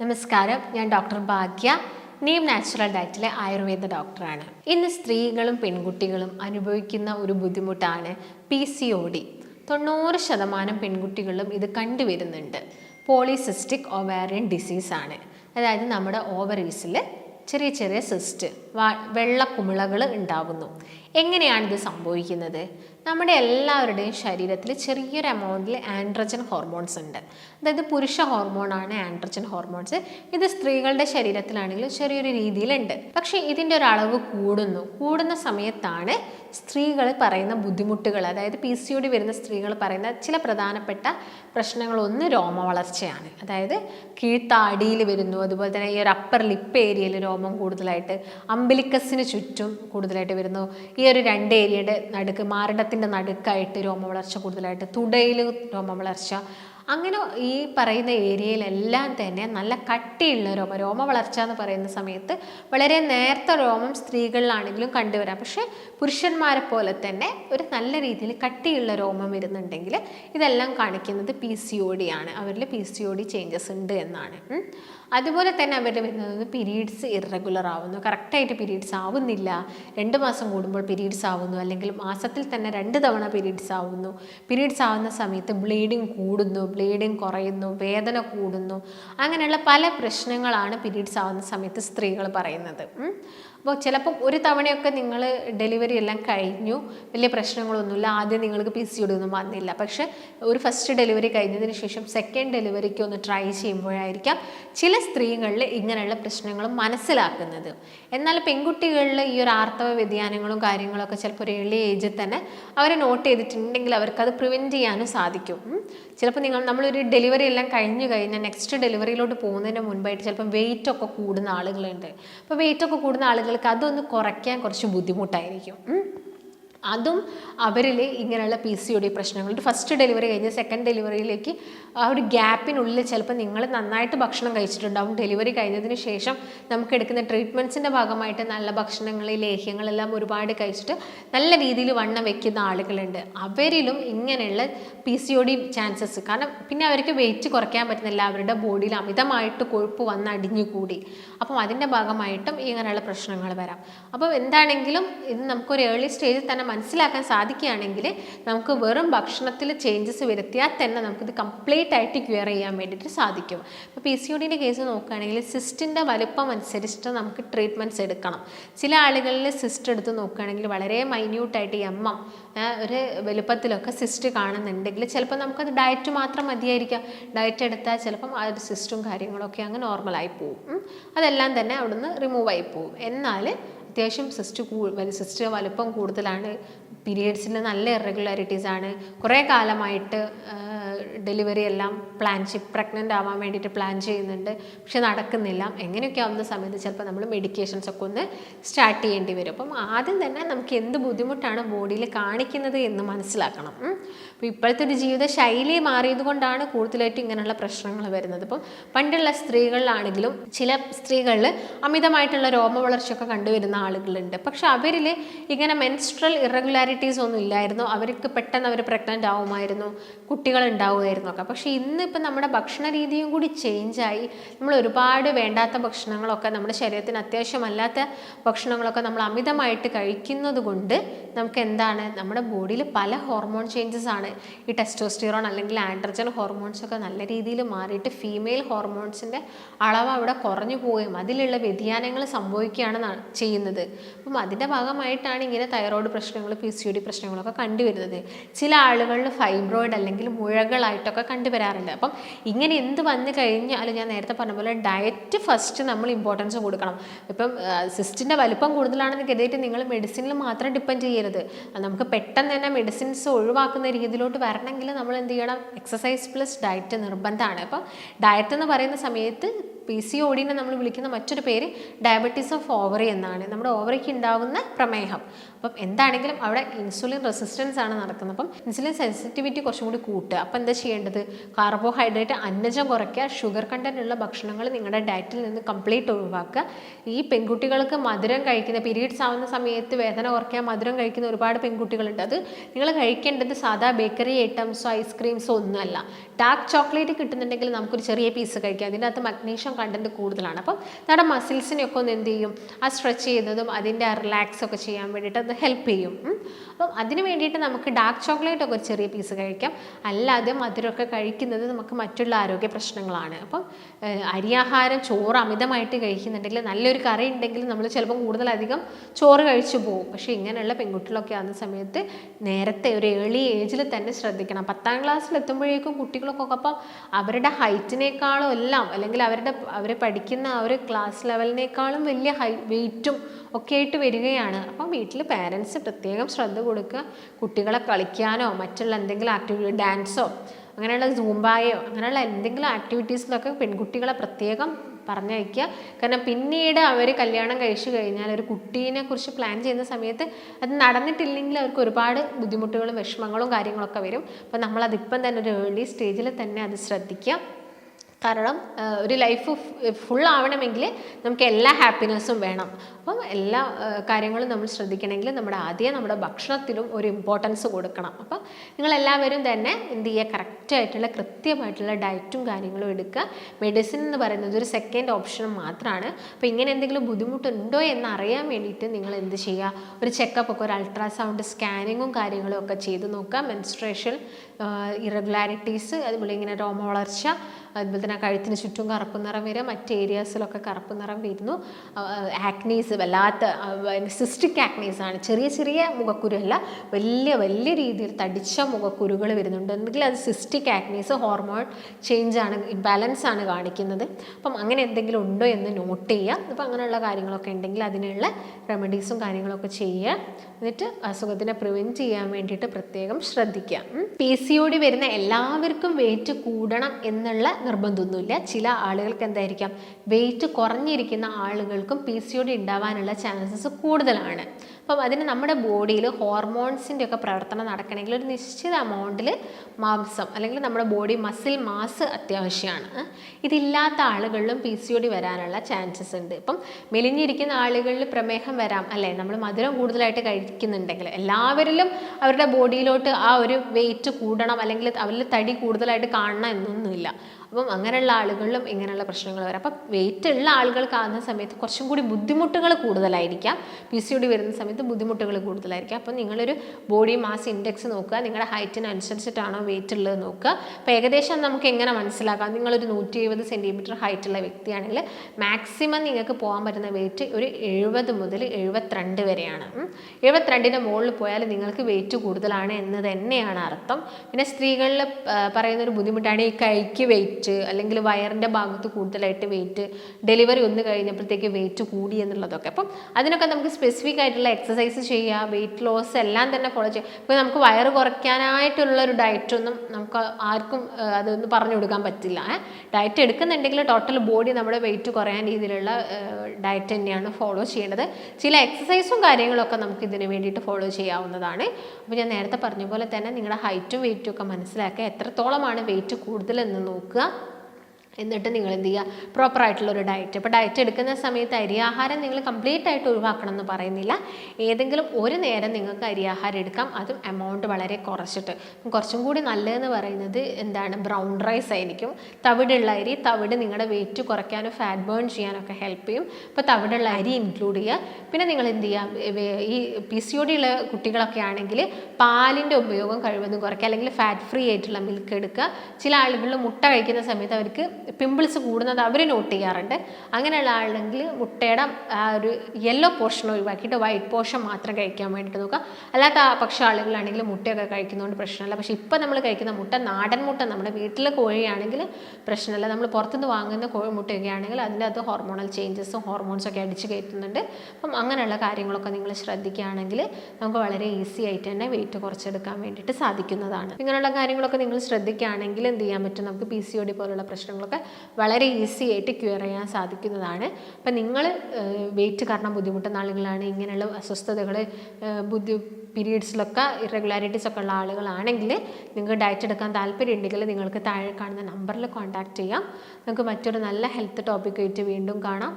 നമസ്കാരം. ഞാൻ ഡോക്ടർ ഭാഗ്യ. നീം നാച്ചുറൽ ഡയറ്റിലെ ആയുർവേദ ഡോക്ടറാണ്. ഇന്ന് സ്ത്രീകളും പെൺകുട്ടികളും അനുഭവിക്കുന്ന ഒരു ബുദ്ധിമുട്ടാണ് പി സി ഒ ഡി. തൊണ്ണൂറ് ശതമാനം പെൺകുട്ടികളും ഇത് കണ്ടുവരുന്നുണ്ട്. പോളിസിസ്റ്റിക് ഒവാറിയൻ ഡിസീസാണ്. അതായത് നമ്മുടെ ഓവറീസിൽ ചെറിയ ചെറിയ സിസ്റ്റ് വെള്ള കുമിളകൾ ഉണ്ടാകുന്നു എങ്ങനെയാണിത് സംഭവിക്കുന്നത്? നമ്മുടെ എല്ലാവരുടെയും ശരീരത്തിൽ ചെറിയൊരു എമൗണ്ടിൽ ആൻഡ്രജൻ ഹോർമോൺസ് ഉണ്ട്. അതായത് പുരുഷ ഹോർമോണാണ് ആൻഡ്രജൻ ഹോർമോൺസ് ഇത് സ്ത്രീകളുടെ ശരീരത്തിലാണെങ്കിലും ചെറിയൊരു രീതിയിലുണ്ട്. പക്ഷേ ഇതിന്റെ ഒരു അളവ് കൂടുന്നു. കൂടുന്ന സമയത്താണ് സ്ത്രീകൾ പറയുന്ന ബുദ്ധിമുട്ടുകൾ അതായത് പി സി ഒ ഡി വരുന്ന സ്ത്രീകൾ പറയുന്ന ചില പ്രധാനപ്പെട്ട പ്രശ്നങ്ങളൊന്ന് രോമ വളർച്ചയാണ്. അതായത് കീഴ്ത്താടിയിൽ വരുന്നു അതുപോലെ തന്നെ ഈ ഒരു അപ്പർ ലിപ്പ് ഏരിയയിൽ രോമം കൂടുതലായിട്ട് അമ്പലിക്കസിന് ചുറ്റും കൂടുതലായിട്ട് വരുന്നു. ഈ ഒരു രണ്ട് ഏരിയയുടെ നടുക്ക് മാറിടത്തിന്റെ നടുക്കായിട്ട് രോമ വളർച്ച കൂടുതലായിട്ട് തുടയിൽ രോമ വളർച്ച അങ്ങനെ ഈ പറയുന്ന ഏരിയയിലെല്ലാം തന്നെ നല്ല കട്ടിയുള്ള രോമം രോമ വളർച്ച എന്ന് പറയുന്ന സമയത്ത് വളരെ നേരത്തെ രോമം സ്ത്രീകളിലാണെങ്കിലും കണ്ടുവരാം. പക്ഷേ പുരുഷന്മാരെ പോലെ തന്നെ ഒരു നല്ല രീതിയിൽ കട്ടിയുള്ള രോമം വരുന്നുണ്ടെങ്കിൽ ഇതെല്ലാം കാണിക്കുന്നത് പി സി ഒ ഡി ആണ്. അവരിൽ P C O D changes ഉണ്ട് എന്നാണ്. അതുപോലെ തന്നെ അവരുടെ വരുന്നത് പീരീഡ്സ് ഇറഗുലർ ആവുന്നു. കറക്റ്റായിട്ട് പീരീഡ്സ് ആവുന്നില്ല. രണ്ട് മാസം കൂടുമ്പോൾ പീരീഡ്സ് ആവുന്നു. അല്ലെങ്കിൽ മാസത്തിൽ തന്നെ രണ്ട് തവണ പീരീഡ്സ് ആവുന്നു. പീരീഡ്സ് ആവുന്ന സമയത്ത് ബ്ലീഡിങ് കൂടുന്നു. ബ്ലീഡിങ് കുറയുന്നു വേദന കൂടുന്നു അങ്ങനെയുള്ള പല പ്രശ്നങ്ങളാണ് പീരീഡ്സ് ആവുന്ന സമയത്ത് സ്ത്രീകൾ പറയുന്നത്. അപ്പോൾ ചിലപ്പോൾ ഒരു തവണയൊക്കെ നിങ്ങൾ ഡെലിവറി എല്ലാം കഴിഞ്ഞു വലിയ പ്രശ്നങ്ങളൊന്നുമില്ല ആദ്യം നിങ്ങൾക്ക് പി സി ഒന്നും വന്നില്ല. പക്ഷേ ഒരു ഫസ്റ്റ് ഡെലിവറി കഴിഞ്ഞതിന് ശേഷം സെക്കൻഡ് ഡെലിവറിക്ക് ഒന്ന് ട്രൈ ചെയ്യുമ്പോഴായിരിക്കാം ചില സ്ത്രീകളിൽ ഇങ്ങനെയുള്ള പ്രശ്നങ്ങൾ മനസ്സിലാക്കുന്നത്. എന്നാൽ പെൺകുട്ടികളിൽ ഈ ഒരു ആർത്തവ വ്യതിയാനങ്ങളും കാര്യങ്ങളൊക്കെ ചിലപ്പോൾ ഒരു ഏർലി ഏജിൽ തന്നെ അവരെ നോട്ട് ചെയ്തിട്ടുണ്ടെങ്കിൽ അവർക്കത് പ്രിവെന്റ് ചെയ്യാനും സാധിക്കും. ചിലപ്പോൾ നിങ്ങൾ നമ്മളൊരു ഡെലിവറി എല്ലാം കഴിഞ്ഞു കഴിഞ്ഞാൽ നെക്സ്റ്റ് ഡെലിവറിയിലോട്ട് പോകുന്നതിന് മുൻപായിട്ട് ചിലപ്പം വെയിറ്റ് ഒക്കെ കൂടുന്ന ആളുകളുണ്ട് അപ്പോൾ വെയിറ്റ് ഒക്കെ കൂടുന്ന ആളുകൾക്ക് അതൊന്ന് കുറയ്ക്കാൻ കുറച്ച് ബുദ്ധിമുട്ടായിരിക്കും. അതും അവരിൽ ഇങ്ങനെയുള്ള പി സി ഒ ഡി പ്രശ്നങ്ങൾ ഫസ്റ്റ് ഡെലിവറി കഴിഞ്ഞ് സെക്കൻഡ് ഡെലിവറിയിലേക്ക് ആ ഒരു ഗ്യാപ്പിനുള്ളിൽ ചിലപ്പോൾ നിങ്ങൾ നന്നായിട്ട് ഭക്ഷണം കഴിച്ചിട്ടുണ്ടാവും. ഡെലിവറി കഴിഞ്ഞതിന് ശേഷം നമുക്ക് എടുക്കുന്ന ട്രീറ്റ്മെന്റ്സിന്റെ ഭാഗമായിട്ട് നല്ല ഭക്ഷണങ്ങൾ ലേഹ്യങ്ങളെല്ലാം ഒരുപാട് കഴിച്ചിട്ട് നല്ല രീതിയിൽ വണ്ണം വെക്കുന്ന ആളുകളുണ്ട്. അവരിലും ഇങ്ങനെയുള്ള P C O D chances കാരണം പിന്നെ അവർക്ക് വെയിറ്റ് കുറയ്ക്കാൻ പറ്റുന്നില്ല. അവരുടെ ബോഡിയിൽ അമിതമായിട്ട് കൊഴുപ്പ് വന്ന് അടിഞ്ഞുകൂടി. അപ്പം അതിന്റെ ഭാഗമായിട്ടും ഇങ്ങനെയുള്ള പ്രശ്നങ്ങൾ വരാം. അപ്പോൾ എന്താണെങ്കിലും ഇത് നമുക്കൊരു ഏർലി സ്റ്റേജിൽ തന്നെ മനസ്സിലാക്കാൻ സാധിക്കുകയാണെങ്കിൽ നമുക്ക് വെറും ഭക്ഷണത്തിൽ ചേഞ്ചസ് വരുത്തിയാൽ തന്നെ നമുക്കിത് കംപ്ലീറ്റ് ആയിട്ട് ക്യൂർ ചെയ്യാൻ വേണ്ടിയിട്ട് സാധിക്കും. ഇപ്പോൾ പി സി ഒഡിന്റെ കേസ് നോക്കുകയാണെങ്കിൽ സിസ്റ്റിന്റെ വലുപ്പം അനുസരിച്ചിട്ട് നമുക്ക് ട്രീറ്റ്മെന്റ്സ് എടുക്കണം. ചില ആളുകളിൽ സിസ്റ്റ് എടുത്ത് നോക്കുകയാണെങ്കിൽ വളരെ മൈന്യൂട്ടായിട്ട് എം എം ഒരു വലുപ്പത്തിലൊക്കെ സിസ്റ്റ് കാണുന്നുണ്ടെങ്കിൽ ചിലപ്പോൾ നമുക്കത് ഡയറ്റ് മാത്രം മതിയായിരിക്കാം. ഡയറ്റ് എടുത്താൽ ചിലപ്പം ആ ഒരു സിസ്റ്റും കാര്യങ്ങളൊക്കെ അങ്ങ് നോർമലായി പോവും. അതെല്ലാം തന്നെ അവിടുന്ന് റിമൂവ് ആയി പോകും എന്നാൽ അത്യാവശ്യം സിസ്റ്റ് സിസ്റ്റ് വലുപ്പം കൂടുതലാണ്. പീരിയഡ്സിന്റെ നല്ല ഇറഗുലാരിറ്റീസ് ആണ് കുറേ കാലമായിട്ട് ഡെലിവറി എല്ലാം പ്ലാൻ ചെയ്ത് പ്രഗ്നന്റ് ആവാൻ വേണ്ടിയിട്ട് പ്ലാൻ ചെയ്യുന്നുണ്ട്. പക്ഷെ നടക്കുന്നില്ല. എങ്ങനെയൊക്കെ ആവുന്ന സമയത്ത് ചിലപ്പോൾ നമ്മൾ മെഡിക്കേഷൻസ് ഒക്കെ ഒന്ന് സ്റ്റാർട്ട് ചെയ്യേണ്ടി വരും. അപ്പം ആദ്യം തന്നെ നമുക്ക് എന്ത് ബുദ്ധിമുട്ടാണ് ബോഡിയിൽ കാണിക്കുന്നത് എന്ന് മനസ്സിലാക്കണം. അപ്പോൾ ഇപ്പോഴത്തെ ഒരു ജീവിത ശൈലി മാറിയത് കൊണ്ടാണ് കൂടുതലായിട്ടും ഇങ്ങനെയുള്ള പ്രശ്നങ്ങൾ വരുന്നത്. ഇപ്പം പണ്ടുള്ള സ്ത്രീകളിലാണെങ്കിലും ചില സ്ത്രീകളിൽ അമിതമായിട്ടുള്ള രോമ വളർച്ചയൊക്കെ കണ്ടുവരുന്ന ആളുകളുണ്ട്. പക്ഷെ അവരിൽ ഇങ്ങനെ മെൻസ്ട്രൽ ഇറഗുലാരിറ്റീസ് ഒന്നും ഇല്ലായിരുന്നു. അവർക്ക് പെട്ടെന്ന് അവർ പ്രഗ്നന്റ് ആവുമായിരുന്നു. കുട്ടികൾ ഉണ്ടാവുമായിരുന്നു. ഒക്കെ പക്ഷേ ഇന്ന് ഇപ്പം നമ്മുടെ ഭക്ഷണ രീതിയും കൂടി ചേഞ്ചായി നമ്മൾ ഒരുപാട് വേണ്ടാത്ത ഭക്ഷണങ്ങളൊക്കെ നമ്മുടെ ശരീരത്തിന് അത്യാവശ്യമല്ലാത്ത ഭക്ഷണങ്ങളൊക്കെ നമ്മൾ അമിതമായിട്ട് കഴിക്കുന്നത് കൊണ്ട് നമുക്ക് എന്താണ്? നമ്മുടെ ബോഡിയിൽ പല ഹോർമോൺ ചേഞ്ചസ് ആണ്. ഈ ടെസ്റ്റോസ്റ്റിറോൺ അല്ലെങ്കിൽ ആൻഡ്രജൻ ഹോർമോൺസ് ഒക്കെ നല്ല രീതിയിൽ മാറിയിട്ട് ഫീമെയിൽ ഹോർമോൺസിന്റെ അളവ് അവിടെ കുറഞ്ഞു പോവുകയും അതിലുള്ള വ്യതിയാനങ്ങൾ സംഭവിക്കുകയാണ് ചെയ്യുന്നത്. അപ്പം അതിന്റെ ഭാഗമായിട്ടാണ് ഇങ്ങനെ തൈറോയ്ഡ് പ്രശ്നങ്ങൾ പി സി ഡി പ്രശ്നങ്ങളൊക്കെ കണ്ടുവരുന്നത്. ചില ആളുകളിൽ ഫൈബ്രോയിഡ് അല്ലെങ്കിൽ മുഴകളായിട്ടൊക്കെ കണ്ടുവരാറുണ്ട്. അപ്പം ഇങ്ങനെ എന്ത് വന്നു കഴിഞ്ഞാലും ഞാൻ നേരത്തെ പറഞ്ഞ പോലെ ഡയറ്റ് ഫസ്റ്റ് നമ്മൾ ഇമ്പോർട്ടൻസ് കൊടുക്കണം. ഇപ്പം സിസ്റ്റിന്റെ വലുപ്പം കൂടുതലാണെന്ന് കരുതിയിട്ട് നിങ്ങൾ മെഡിസിനിൽ മാത്രം ഡിപ്പെൻഡ് ചെയ്യരുത്. നമുക്ക് പെട്ടെന്ന് തന്നെ മെഡിസിൻസ് ഒഴിവാക്കുന്ന രീതിയിലോട്ട് വരണമെങ്കിൽ നമ്മൾ എന്ത് ചെയ്യണം? എക്സസൈസ് പ്ലസ് ഡയറ്റ് നിർബന്ധമാണ്. അപ്പം ഡയറ്റ് എന്ന് പറയുന്ന സമയത്ത് പി സി ഒ ഡിനെ നമ്മൾ വിളിക്കുന്ന മറ്റൊരു പേര് ഡയബറ്റീസ് ഓഫ് ഓവറി എന്നാണ്. നമ്മുടെ ഓവറിക്ക് ഉണ്ടാകുന്ന പ്രമേഹം. അപ്പം എന്താണെങ്കിലും അവിടെ ഇൻസുലിൻ റെസിസ്റ്റൻസ് ആണ് നടക്കുന്നത്. അപ്പം ഇൻസുലിൻ സെൻസിറ്റിവിറ്റി കുറച്ചും കൂടി കൂട്ടുക. അപ്പം എന്താ ചെയ്യേണ്ടത്? കാർബോഹൈഡ്രേറ്റ് അന്നജം കുറയ്ക്കുക. ഷുഗർ കണ്ടന്റ് ഉള്ള ഭക്ഷണങ്ങൾ നിങ്ങളുടെ ഡയറ്റിൽ നിന്ന് കംപ്ലീറ്റ് ഒഴിവാക്കുക. ഈ പെൺകുട്ടികൾക്ക് മധുരം കഴിക്കുന്ന പീരീഡ്സ് ആവുന്ന സമയത്ത് വേദന കുറയ്ക്കാൻ മധുരം കഴിക്കുന്ന ഒരുപാട് പെൺകുട്ടികളുണ്ട്. അത് നിങ്ങൾ കഴിക്കേണ്ടത് സാധാ ബേക്കറി ഐറ്റംസോ ഐസ്ക്രീംസോ ഒന്നുമല്ല ഡാർക്ക് ചോക്ലേറ്റ് കിട്ടുന്നുണ്ടെങ്കിൽ നമുക്കൊരു ചെറിയ പീസ് കഴിക്കാം. അതിനകത്ത് മഗ്നീഷ്യം കണ്ടന്റ് കൂടുതലാണ്. അപ്പം നമ്മുടെ മസിൽസിനെയൊക്കെ ഒന്ന് എന്ത് ചെയ്യും? ആ സ്ട്രെച്ച് ചെയ്യുന്നതും അതിന്റെ റിലാക്സ് ഒക്കെ ചെയ്യാൻ വേണ്ടിയിട്ട് അത് ഹെൽപ്പ് ചെയ്യും. അപ്പം അതിന് വേണ്ടിയിട്ട് നമുക്ക് ഡാർക്ക് ചോക്ലേറ്റ് ഒക്കെ ഒരു ചെറിയ പീസ് കഴിക്കാം. അല്ലാതെ മധുരമൊക്കെ കഴിക്കുന്നത് നമുക്ക് മറ്റുള്ള ആരോഗ്യ പ്രശ്നങ്ങളാണ്. അപ്പം അരിയാഹാരം ചോറ് അമിതമായിട്ട് കഴിക്കുന്നുണ്ടെങ്കിൽ നല്ലൊരു കറി ഉണ്ടെങ്കിൽ നമ്മൾ ചിലപ്പം കൂടുതലധികം ചോറ് കഴിച്ചു പോകും. പക്ഷേ ഇങ്ങനെയുള്ള പെൺകുട്ടികളൊക്കെ ആകുന്ന സമയത്ത് നേരത്തെ ഒരു ഏർലി ഏജിൽ തന്നെ ശ്രദ്ധിക്കണം. പത്താം ക്ലാസ്സിൽ എത്തുമ്പോഴേക്കും കുട്ടികളൊക്കെ അപ്പം അവരുടെ ഹൈറ്റിനേക്കാളും എല്ലാം അല്ലെങ്കിൽ അവരുടെ അവർ പഠിക്കുന്ന ആ ഒരു ക്ലാസ് ലെവലിനേക്കാളും വലിയ ഹൈ വെയിറ്റും ഒക്കെ ആയിട്ട് വരികയാണ്. അപ്പം വീട്ടിൽ പാരൻസ് പ്രത്യേകം ശ്രദ്ധ കൊടുക്കുക. കുട്ടികളെ കളിക്കാനോ മറ്റുള്ള എന്തെങ്കിലും ആക്ടിവിറ്റി ഡാൻസോ അങ്ങനെയുള്ള സൂംബായോ അങ്ങനെയുള്ള എന്തെങ്കിലും ആക്ടിവിറ്റീസിലൊക്കെ പെൺകുട്ടികളെ പ്രത്യേകം പറഞ്ഞയക്കുക കാരണം പിന്നീട് അവർ കല്യാണം കഴിച്ചു കഴിഞ്ഞാൽ ഒരു കുട്ടീനെ കുറിച്ച് പ്ലാൻ ചെയ്യുന്ന സമയത്ത് അത് നടന്നിട്ടില്ലെങ്കിൽ അവർക്ക് ഒരുപാട് ബുദ്ധിമുട്ടുകളും വിഷമങ്ങളും കാര്യങ്ങളൊക്കെ വരും. അപ്പം നമ്മളതിപ്പം തന്നെ ഒരു ഏർലി സ്റ്റേജിൽ തന്നെ അത് ശ്രദ്ധിക്കുക. കാരണം ഒരു ലൈഫ് ഫുൾ ആവണമെങ്കിൽ നമുക്ക് എല്ലാ ഹാപ്പിനെസ്സും വേണം. അപ്പം എല്ലാ കാര്യങ്ങളും നമ്മൾ ശ്രദ്ധിക്കണമെങ്കിൽ നമ്മുടെ ആദ്യം നമ്മുടെ ഭക്ഷണത്തിലും ഒരു ഇമ്പോർട്ടൻസ് കൊടുക്കണം. അപ്പം നിങ്ങളെല്ലാവരും തന്നെ എന്ത് ചെയ്യുക? കറക്റ്റായിട്ടുള്ള കൃത്യമായിട്ടുള്ള ഡയറ്റും കാര്യങ്ങളും എടുക്കുക. മെഡിസിൻ എന്ന് പറയുന്നത് ഒരു സെക്കൻഡ് ഓപ്ഷൻ മാത്രമാണ്. അപ്പോൾ ഇങ്ങനെ എന്തെങ്കിലും ബുദ്ധിമുട്ടുണ്ടോ എന്ന് അറിയാൻ വേണ്ടിയിട്ട് നിങ്ങൾ എന്ത് ചെയ്യുക? ഒരു ചെക്കപ്പ് ഒക്കെ ഒരു അൾട്രാസൗണ്ട് സ്കാനിങ്ങും കാര്യങ്ങളും ഒക്കെ ചെയ്ത് നോക്കുക. മെൻസ്ട്രേഷൻ ഇറഗുലാരിറ്റീസ് അതുപോലെ ഇങ്ങനെ രോമ വളർച്ച അതുപോലെ തന്നെ കഴുത്തിന് ചുറ്റും കറുപ്പ് നിറം വരിക മറ്റ് ഏരിയാസിലൊക്കെ കറുപ്പ് നിറം വരുന്നു. ആക്നീസ് വല്ലാത്ത സിസ്റ്റിക് ആക്നീസ് ആണ്. ചെറിയ ചെറിയ മുഖക്കുരുവല്ല വലിയ വലിയ രീതിയിൽ തടിച്ച മുഖക്കുരുകൾ വരുന്നുണ്ട്. എന്നെങ്കിൽ അത് സിസ്റ്റിക് ആക്നീസ് ഹോർമോൺ ചേഞ്ച് ആണ് ഇംബാലൻസ് ആണ് കാണിക്കുന്നത്. അപ്പം അങ്ങനെ എന്തെങ്കിലും ഉണ്ടോ എന്ന് നോട്ട് ചെയ്യുക. അപ്പം അങ്ങനെയുള്ള കാര്യങ്ങളൊക്കെ ഉണ്ടെങ്കിൽ അതിനുള്ള റെമഡീസും കാര്യങ്ങളൊക്കെ ചെയ്യുക. എന്നിട്ട് അസുഖത്തിനെ പ്രിവെന്റ് ചെയ്യാൻ വേണ്ടിയിട്ട് പ്രത്യേകം ശ്രദ്ധിക്കുക. പി സി ഒ ഡി വരുന്ന എല്ലാവർക്കും വെയിറ്റ് കൂടണം എന്നുള്ള നിർബന്ധമൊന്നുമില്ല. ചില ആളുകൾക്ക് എന്തായിരിക്കാം? വെയിറ്റ് കുറഞ്ഞിരിക്കുന്ന ആളുകൾക്കും പി സി ഒ ഡി ഉണ്ടാവാനുള്ള ചാൻസസ് കൂടുതലാണ്. അപ്പം അതിന് നമ്മുടെ ബോഡിയിൽ ഹോർമോൺസിന്റെ ഒക്കെ പ്രവർത്തനം നടക്കണമെങ്കിൽ ഒരു നിശ്ചിത എമൗണ്ടിൽ മാംസം അല്ലെങ്കിൽ നമ്മുടെ ബോഡി മസിൽ മാസ് അത്യാവശ്യമാണ്. ഇതില്ലാത്ത ആളുകളിലും പി സി ഒ ഡി വരാനുള്ള ചാൻസസ് ഉണ്ട്. ഇപ്പം മെലിഞ്ഞിരിക്കുന്ന ആളുകളിൽ പ്രമേഹം വരാം അല്ലേ? നമ്മൾ മധുരം കൂടുതലായിട്ട് കഴിക്കുന്നുണ്ടെങ്കിൽ എല്ലാവരിലും അവരുടെ ബോഡിയിലോട്ട് ആ ഒരു വെയിറ്റ് കൂടണം അല്ലെങ്കിൽ അവരിൽ തടി കൂടുതലായിട്ട് കാണണം എന്നൊന്നുമില്ല. അപ്പം അങ്ങനെയുള്ള ആളുകളിലും ഇങ്ങനെയുള്ള പ്രശ്നങ്ങൾ വരാം. അപ്പം വെയിറ്റ് ഉള്ള ആളുകൾക്കാകുന്ന സമയത്ത് കുറച്ചും കൂടി ബുദ്ധിമുട്ടുകൾ കൂടുതലായിരിക്കാം. പി സി ഡി വരുന്ന സമയത്ത് ബുദ്ധിമുട്ടുകൾ കൂടുതലായിരിക്കാം. അപ്പം നിങ്ങളൊരു ബോഡി മാസ് ഇൻഡെക്സ് നോക്കുക. നിങ്ങളുടെ ഹൈറ്റിനനുസരിച്ചിട്ടാണോ വെയിറ്റ് ഉള്ളത് നോക്കുക. അപ്പോൾ ഏകദേശം നമുക്ക് എങ്ങനെ മനസ്സിലാക്കാം? നിങ്ങളൊരു നൂറ്റി എഴുപത് സെന്റിമീറ്റർ ഹൈറ്റുള്ള വ്യക്തിയാണെങ്കിൽ മാക്സിമം നിങ്ങൾക്ക് പോകാൻ പറ്റുന്ന വെയിറ്റ് ഒരു എഴുപത് മുതൽ എഴുപത്തിരണ്ട് വരെയാണ്. എഴുപത്തിരണ്ടിന്റെ മുകളിൽ പോയാൽ നിങ്ങൾക്ക് വെയിറ്റ് കൂടുതലാണ് എന്ന് തന്നെയാണ് അർത്ഥം. പിന്നെ സ്ത്രീകളിൽ പറയുന്നൊരു ബുദ്ധിമുട്ടാണ് ഈ കൈക്ക് വെയിറ്റ് അല്ലെങ്കിൽ വയറിന്റെ ഭാഗത്ത് കൂടുതലായിട്ട് വെയിറ്റ് ഡെലിവറി ഒന്ന് കഴിഞ്ഞപ്പോഴത്തേക്ക് വെയിറ്റ് കൂടി എന്നുള്ളതൊക്കെ. അപ്പം അതിനൊക്കെ നമുക്ക് സ്പെസിഫിക് ആയിട്ടുള്ള എക്സസൈസ് ചെയ്യുക വെയിറ്റ് ലോസ് എല്ലാം തന്നെ ഫോളോ ചെയ്യുക ഇപ്പോൾ നമുക്ക് വയറ് കുറയ്ക്കാനായിട്ടുള്ള ഒരു ഡയറ്റൊന്നും നമുക്ക് ആർക്കും അതൊന്നും പറഞ്ഞു കൊടുക്കാൻ പറ്റില്ല. ഡയറ്റ് എടുക്കുന്നുണ്ടെങ്കിൽ ടോട്ടൽ ബോഡി നമ്മുടെ വെയിറ്റ് കുറയാൻ രീതിയിലുള്ള ഡയറ്റ് തന്നെയാണ് ഫോളോ ചെയ്യേണ്ടത്. ചില എക്സസൈസും കാര്യങ്ങളൊക്കെ നമുക്ക് ഇതിന് വേണ്ടിയിട്ട് ഫോളോ ചെയ്യാവുന്നതാണ്. അപ്പോൾ ഞാൻ നേരത്തെ പറഞ്ഞ പോലെ തന്നെ നിങ്ങളുടെ ഹൈറ്റും വെയിറ്റും ഒക്കെ മനസ്സിലാക്കുക എത്രത്തോളമാണ് വെയിറ്റ് കൂടുതലെന്ന് നോക്കുക. എന്നിട്ട് നിങ്ങൾ എന്ത് ചെയ്യുക? പ്രോപ്പർ ആയിട്ടുള്ള ഒരു ഡയറ്റ് ഇപ്പോൾ ഡയറ്റ് എടുക്കുന്ന സമയത്ത് അരിയാഹാരം നിങ്ങൾ കംപ്ലീറ്റ് ആയിട്ട് ഒഴിവാക്കണം എന്ന് പറയുന്നില്ല. ഏതെങ്കിലും ഒരു നേരം നിങ്ങൾക്ക് അരിയാഹാരം എടുക്കാം. അതും എമൗണ്ട് വളരെ കുറച്ചിട്ട്. കുറച്ചും കൂടി നല്ലതെന്ന് പറയുന്നത് എന്താണ്? ബ്രൗൺ റൈസ് ആയിരിക്കും. തവിടുള്ള അരി തവിട് നിങ്ങളുടെ വെയിറ്റ് കുറയ്ക്കാനും ഫാറ്റ് ബേൺ ചെയ്യാനൊക്കെ ഹെൽപ്പ് ചെയ്യും. അപ്പോൾ തവിടുള്ള അരി ഇൻക്ലൂഡ് ചെയ്യുക. പിന്നെ നിങ്ങൾ എന്ത് ചെയ്യുക? ഈ പി സി ഒ ഡി ഉള്ള കുട്ടികളൊക്കെ ആണെങ്കിൽ പാലിന്റെ ഉപയോഗം കഴിവതും കുറയ്ക്കുക. അല്ലെങ്കിൽ ഫാറ്റ് ഫ്രീ ആയിട്ടുള്ള മിൽക്ക് എടുക്കുക. ചില ആളുകൾ മുട്ട കഴിക്കുന്ന സമയത്ത് അവർക്ക് പിമ്പിൾസ് കൂടുന്നത് അവർ നോട്ട് ചെയ്യാറുണ്ട്. അങ്ങനെയുള്ള ആളുണ്ടെങ്കിൽ മുട്ടയുടെ ആ ഒരു യെല്ലോ പോർഷൻ ഒഴിവാക്കിയിട്ട് വൈറ്റ് പോർഷൻ മാത്രം കഴിക്കാൻ വേണ്ടിയിട്ട് നോക്കുക. അല്ലാത്ത പക്ഷേ ആളുകളാണെങ്കിൽ മുട്ടയൊക്കെ കഴിക്കുന്നതുകൊണ്ട് പ്രശ്നമില്ല. പക്ഷേ ഇപ്പം നമ്മൾ കഴിക്കുന്ന മുട്ട നാടൻ മുട്ട നമ്മുടെ വീട്ടിലെ കോഴിയാണെങ്കിൽ പ്രശ്നമില്ല. നമ്മൾ പുറത്തുനിന്ന് വാങ്ങുന്ന കോഴി മുട്ടയൊക്കെ ആണെങ്കിൽ അതിന്റെ അത് ഹോർമോണൽ ചേഞ്ചസും ഹോർമോൺസൊക്കെ അടിച്ച് കയറ്റുന്നുണ്ട്. അപ്പം അങ്ങനെയുള്ള കാര്യങ്ങളൊക്കെ നിങ്ങൾ ശ്രദ്ധിക്കുകയാണെങ്കിൽ നമുക്ക് വളരെ ഈസി ആയിട്ട് തന്നെ വെയിറ്റ് കുറച്ചെടുക്കാൻ വേണ്ടിയിട്ട് സാധിക്കുന്നതാണ്. ഇങ്ങനെയുള്ള കാര്യങ്ങളൊക്കെ നിങ്ങൾ ശ്രദ്ധിക്കുകയാണെങ്കിൽ എന്ത് ചെയ്യാൻ പറ്റും? നമുക്ക് പി സി ഒ ഡി പോലുള്ള പ്രശ്നങ്ങളൊക്കെ വളരെ ഈസി ആയിട്ട് ക്യൂർ ചെയ്യാൻ സാധിക്കുന്നതാണ്. അപ്പം നിങ്ങൾ വെയിറ്റ് കാരണം ബുദ്ധിമുട്ടുന്ന ആളുകളാണ് ഇങ്ങനെയുള്ള അസ്വസ്ഥതകൾ ബുദ്ധി പീരീഡ്സിലൊക്കെ ഇറഗുലാരിറ്റീസ് ഒക്കെ ഉള്ള ആളുകളാണെങ്കിൽ നിങ്ങൾക്ക് ഡയറ്റ് എടുക്കാൻ താല്പര്യം ഉണ്ടെങ്കിൽ നിങ്ങൾക്ക് താഴെ കാണുന്ന നമ്പറിൽ കോൺടാക്റ്റ് ചെയ്യാം. നമുക്ക് മറ്റൊരു നല്ല ഹെൽത്ത് ടോപ്പിക്കായിട്ട് വീണ്ടും കാണാം.